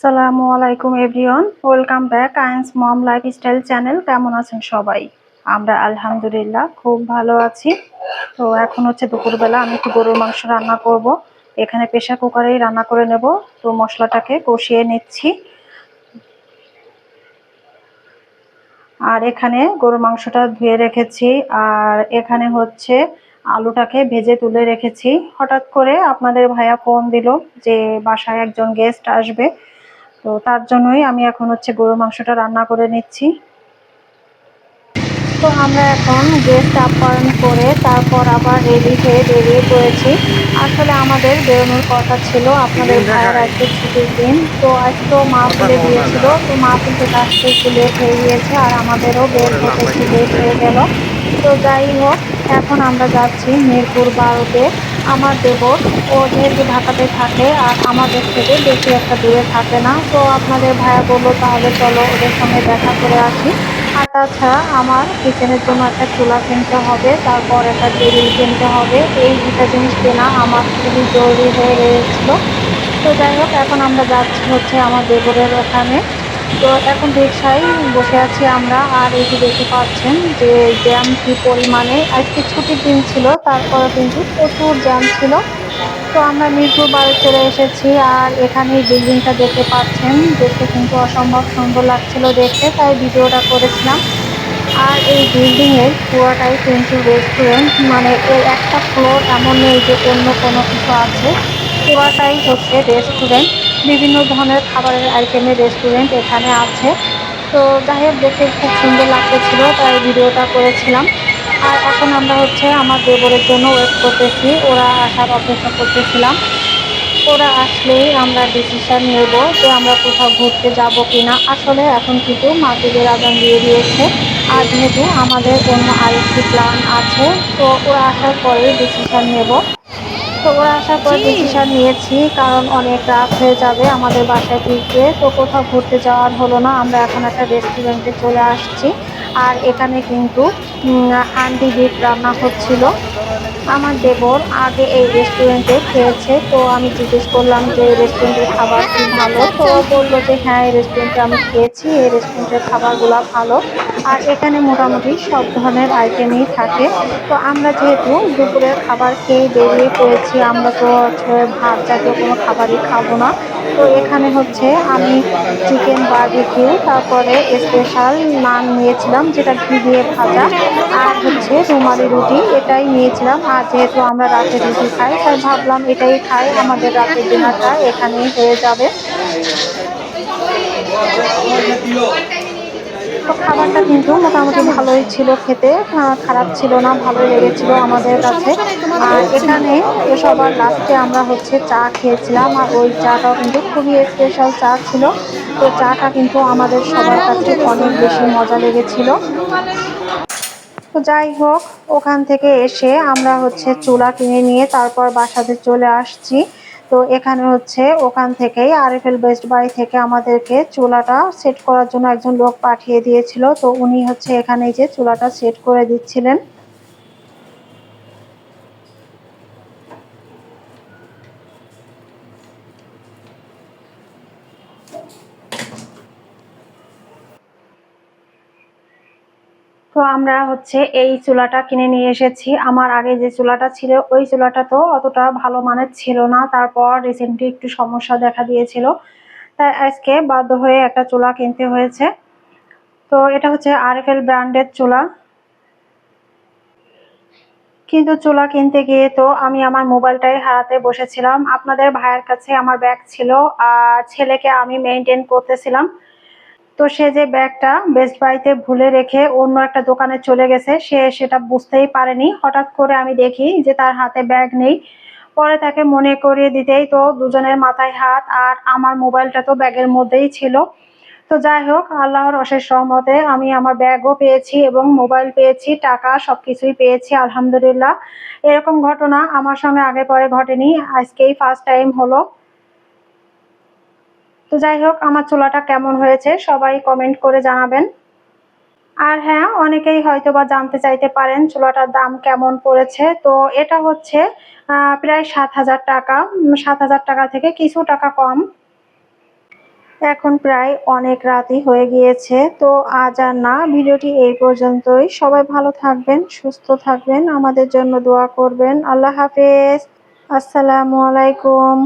আসসালামু আলাইকুম, everyone. Welcome back আইন্স মম লাইফস্টাইল চ্যানেল। কেমন আছেন সবাই? আমরা আলহামদুলিল্লাহ খুব ভালো আছি। তো এখন হচ্ছে দুপুরবেলা আমি একটু গরুর মাংস রান্না করব। এখানে প্রেশার কুকারেই রান্না করে নেব। তো মশলাটাকে কষিয়ে নিচ্ছি। আর এখানে গরুর মাংসটা ধুয়ে রেখেছি। আর এখানে হচ্ছে আলুটাকে ভেজে তুলে রেখেছি। হঠাৎ করে আপনাদের ভাইয়া ফোন দিল যে বাসায় একজন গেস্ট আসবে। তো তার জন্যই আমি এখন হচ্ছে গরুর মাংসটা রান্না করে নিচ্ছি। তো আমরা এখন গেস্ট আপ্যায়ন করে তারপর আবার রেডি হয়ে বেরিয়ে পড়েছি। আসলে আমাদের বেরোনোর কথা ছিল আপনাদের ভাইয়ের আজকে ছুটির দিন। তো আজকে মা তুলে দিয়েছিল তো মা তুলতে আসতে একটু লেট হয়ে গিয়েছে আর আমাদেরও বের হতে একটু লেট হয়ে গেল। তো যাই হোক এখন আমরা যাচ্ছি মিরপুর বারোতে। আমার দেবর ও যেহেতু ঢাকাতে থাকে আর আমাদের থেকে বেশি একটা দূরে থাকে না, তো আপনাদের ভাইয়া বলল তাহলে চলো ওদের সঙ্গে দেখা করে আসি। আর তাছাড়া আমার কিচেনের জন্য একটা চুলা কিনতে হবে, তারপর একটা টেবিল কিনতে হবে, এই দুটা জিনিস কেনা আমার খুবই জরুরি হয়ে গিয়েছিল তো যাই হোক, এখন আমরা যাচ্ছি হচ্ছে আমার দেবরের ওখানে। তো এখন রিক্সায় বসে আছি আমরা, আর যে দেখতে পাচ্ছেন যে জ্যাম কি পরিমাণে, আজকে ছুটির দিন ছিল, তারপর কিন্তু প্রচুর জ্যাম ছিল। তো আমরা মিরপুর বাড়ি চলে এসেছি, আর এখানে বিল্ডিংটা দেখতে পাচ্ছেন, দেখতে কিন্তু অসম্ভব সুন্দর লাগছিল দেখতে, তাই ভিডিওটা করেছিলাম। আর এই বিল্ডিং এর পুরোটাই কিন্তু রেস্টুরেন্ট মানে এর একটা ফ্লোর এমন নেই যে অন্য কোনো কিছু আছে। পুরোটাই হচ্ছে রেস্টুরেন্ট বিভিন্ন ধরনের খাবারের আইটেমের রেস্টুরেন্ট এখানে আছে। তো যাই হোক দেখতে খুব সুন্দর লাগতেছিল, তাই ভিডিওটা করেছিলাম। আর এখন আমরা হচ্ছে আমার দেবরের জন্য ওয়েট করতেছি, ওরা আসার অপেক্ষা করতেছিলাম। ওরা আসলেই আমরা ডিসিশান নেব যে আমরা কোথাও ঘুরতে যাব কি না আসলে এখন কিন্তু মাটিদের আদান দিয়ে দিয়েছে। আর যেহেতু আমাদের অন্য আরেকটি প্ল্যান আছে, তো ওরা আসার পরে ডিসিশান নেব। তো ওরা আসার পর ডিসিশন নিয়েছি কারণ অনেক রাত হয়ে যাবে আমাদের বাসায় ফিরতে। তো কোথাও ঘুরতে যাওয়ার হলো না আমরা এখন একটা রেস্টুরেন্টে চলে আসছি। আর এখানে কিন্তু হান্ডি বিট রান্না হচ্ছিল। আমার দেবর আগে এই রেস্টুরেন্টে খেয়েছে, তো আমি জিজ্ঞেস করলাম যে এই রেস্টুরেন্টের খাবার কি ভালো? তো বলল যে হ্যাঁ এই রেস্টুরেন্টে আমি খেয়েছি, এই রেস্টুরেন্টের খাবারগুলো ভালো। আর এখানে মোটামুটি সব ধরনের আইটেমই থাকে। তো আমরা যেহেতু দুপুরের খাবার খেয়ে বেরিয়ে পড়েছি, আমরা তো হচ্ছে ভাত জাতীয় কোনো খাবারই খাব না। তো এখানে হচ্ছে আমি চিকেন বার্বিকিউ তারপরে স্পেশাল নান নিয়েছিলাম, যেটা ঘি দিয়ে ভাজা, আর হচ্ছে রুমালি রুটি, এটাই নিয়েছিলাম। আর যেহেতু আমরা রাতে রুটি খাই, তাই ভাবলাম এটাই খাই, আমাদের রাতের ডিনারটা এখানেই হয়ে যাবে। তো খাবারটা কিন্তু মোটামুটি ভালোই ছিল খেতে খারাপ ছিল না ভালোই লেগেছিল আমাদের কাছে। আর এখানে সবার লাস্টে আমরা হচ্ছে চা খেয়েছিলাম, আর ওই চাটাও কিন্তু খুবই স্পেশাল চা ছিল। তো চাটা কিন্তু আমাদের সবার কাছে অনেক বেশি মজা লেগেছিল। তো যাই হোক, ওখান থেকে এসে আমরা হচ্ছে চুলা কিনে নিয়ে তারপর বাসাতে চলে আসছি। তো এখানে হচ্ছে ওখান থেকেই R F L best buy থেকে আমাদেরকে চুলাটা সেট করার জন্য একজন লোক পাঠিয়ে দিয়েছিল। তো উনি হচ্ছে এখানে যে চুলাটা সেট করে দিচ্ছিলেন। তো আমরা হচ্ছে এই চুলাটা কিনে নিয়ে এসেছি। আমার আগে যে চুলাটা ছিল, ওই চুলাটা তো অতটা ভালো মানের ছিল না। তারপর রিসেন্টলি একটু সমস্যা দেখা দিয়েছিল। তাই আজকে বাধ্য হয়ে একটা চুলা কিনতে হয়েছে। তো এটা হচ্ছে আরএফএল ব্র্যান্ডের চুলা। কিন্তু চুলা কিনতে গিয়ে তো আমি আমার মোবাইলটাই হারাতে বসেছিলাম। আপনাদের ভাইয়ের কাছে আমার ব্যাগ ছিল, আর ছেলেকে আমি মেনটেন করতেছিলাম। তো সে যে ব্যাগটা বেস্ট বাইতে ভুলে রেখে অন্য একটা দোকানে চলে গেছে, সে সেটা বুঝতেই পারেনি। হঠাৎ করে আমি দেখি যে তার হাতে ব্যাগ নেই। পরে তাকে মনে করিয়ে দিতেই তো দুজনের মাথায় হাত আর আমার মোবাইলটা তো ব্যাগের মধ্যেই ছিল। তো যাই হোক, আল্লাহর অশেষ সহমতে আমি আমার ব্যাগও পেয়েছি এবং মোবাইল পেয়েছি, টাকা সবকিছুই পেয়েছি, আলহামদুলিল্লাহ। এরকম ঘটনা আমার সঙ্গে আগে পরে ঘটেনি। আজকেই ফার্স্ট টাইম হলো। তো যাই হোক, আমার চুলাটা কেমন হয়েছে সবাই কমেন্ট করে জানাবেন। আর হ্যাঁ অনেকেই হয়তো বা জানতে চাইতে পারেন চুলাটার দাম কেমন পড়েছে। তো এটা হচ্ছে প্রায় সাত হাজার টাকা সাত হাজার টাকা থেকে কিছু টাকা কম। এখন প্রায় অনেক রাতই হয়ে গিয়েছে, তো আজ আর না, ভিডিওটি এই পর্যন্তই। সবাই ভালো থাকবেন, সুস্থ থাকবেন, আমাদের জন্য দোয়া করবেন। আল্লাহ হাফেজ। আসসালামু আলাইকুম।